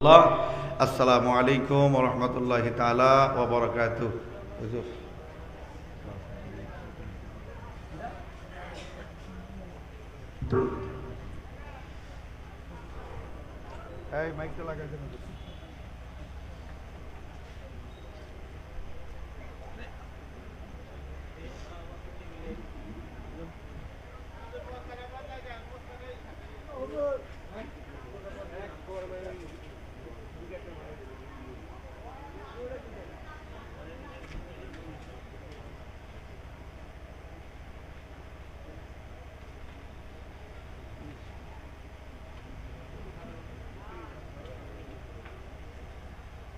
আল্লাহ আসসালামু আলাইকুম রহমতুল্লাহ তালা ওবরাকাত হুজুর এই মাইকটা লাগাই দেন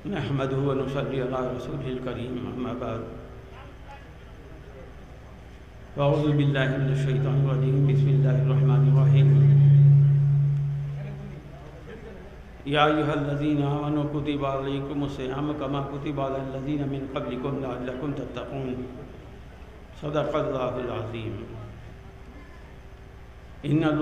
نحمده ونصلي على رسوله الكريم أما بعد. أعوذ بالله من الشيطان الرجيم. بسم الله الرحمن الرحيم. يا أيها الذين آمنوا كتب عليكم الصيام كما كتب على الذين من قبلكم لعلكم تتقون. صدق الله العظيم. إن الله